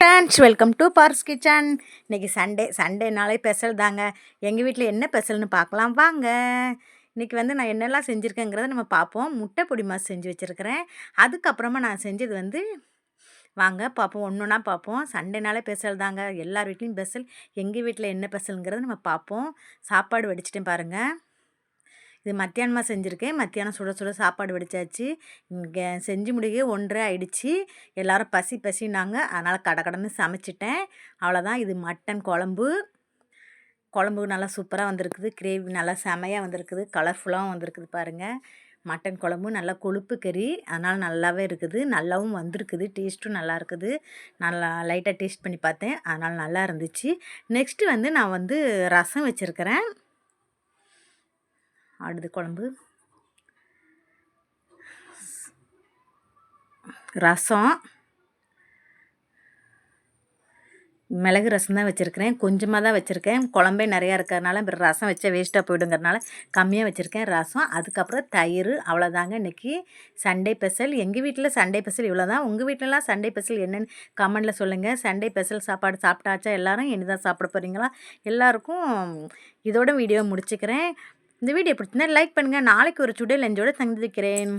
Friends welcome to பார்ஸ் kitchen இன்றைக்கி Sunday சண்டேனாலே ஸ்பெஷல் தாங்க. எங்கள் வீட்டில் என்ன ஸ்பெஷல்னு பார்க்கலாம். வாங்க. இன்றைக்கி வந்து நான் என்னெல்லாம் செஞ்சுருக்கேங்கிறத நம்ம பார்ப்போம். முட்டை பொடி மாஸ் செஞ்சு வச்சுருக்கிறேன். அதுக்கப்புறமா நான் செஞ்சது வந்து வாங்க பார்ப்போம். ஒன்று ஒன்றா பார்ப்போம் சண்டேனாலே ஸ்பெஷல் தாங்க. எல்லார் வீட்லேயும் ஸ்பெஷல் எங்கள் வீட்டில் என்ன ஸ்பெஷலுங்கிறத நம்ம பார்ப்போம். சாப்பாடு வடிச்சிட்டேன் பாருங்கள் இது மத்தியானமாக செஞ்சுருக்கேன். மத்தியானம் சுட சுட சாப்பாடு வடித்தாச்சு இங்கே செஞ்சு முடிய ஒன்றரை ஆயிடுச்சு. எல்லோரும் பசி பசினாங்க அதனால் கடை கடன்னு சமைச்சிட்டேன். அவ்வளோதான் இது மட்டன் குழம்பு. குழம்பு நல்லா சூப்பராக வந்திருக்குது. கிரேவி நல்லா செமையாக வந்திருக்குது. கலர்ஃபுல்லாகவும் வந்திருக்குது பாருங்கள் மட்டன் குழம்பு நல்லா கொழுப்பு கறி. அதனால் நல்லாவே இருக்குது. நல்லாவும் வந்திருக்குது. டேஸ்ட்டும் நல்லா இருக்குது. நல்லா லைட்டாக டேஸ்ட் பண்ணி பார்த்தேன். அதனால் நல்லா இருந்துச்சு. நெக்ஸ்ட்டு வந்து நான் வந்து ரசம் வச்சுருக்கிறேன். ஆடுது குழம்பு. ரசம். மிளகு ரசம் தான் வச்சுருக்கிறேன். கொஞ்சமாக தான் வச்சுருக்கேன். குழம்பே நிறையா இருக்கிறதுனால இப்போ ரசம் வச்சா வேஸ்ட்டாக போயிடுங்கிறனால கம்மியாக வச்சுருக்கேன். ரசம் அதுக்கப்புறம் தயிர் அவ்வளோதாங்க இன்றைக்கி சண்டே பெசல் எங்கள் வீட்டில் சண்டே பெசல் இவ்வளோ தான் உங்கள் வீட்டிலலாம் சண்டே பெசல் என்னென்னு கமெண்டில் சொல்லுங்கள் சண்டே பெசல் சாப்பாடு சாப்பிட்டாச்சா எல்லோரும்? இனி தான் சாப்பிட போகிறீங்களா எல்லாருக்கும் இதோட வீடியோ முடிச்சுக்கிறேன். இந்த வீடியோ பிடிச்சிருந்தா லைக் பண்ணுங்கள் நாளைக்கு ஒரு சுடல் லஞ்சோடு சந்திக்கிறேன்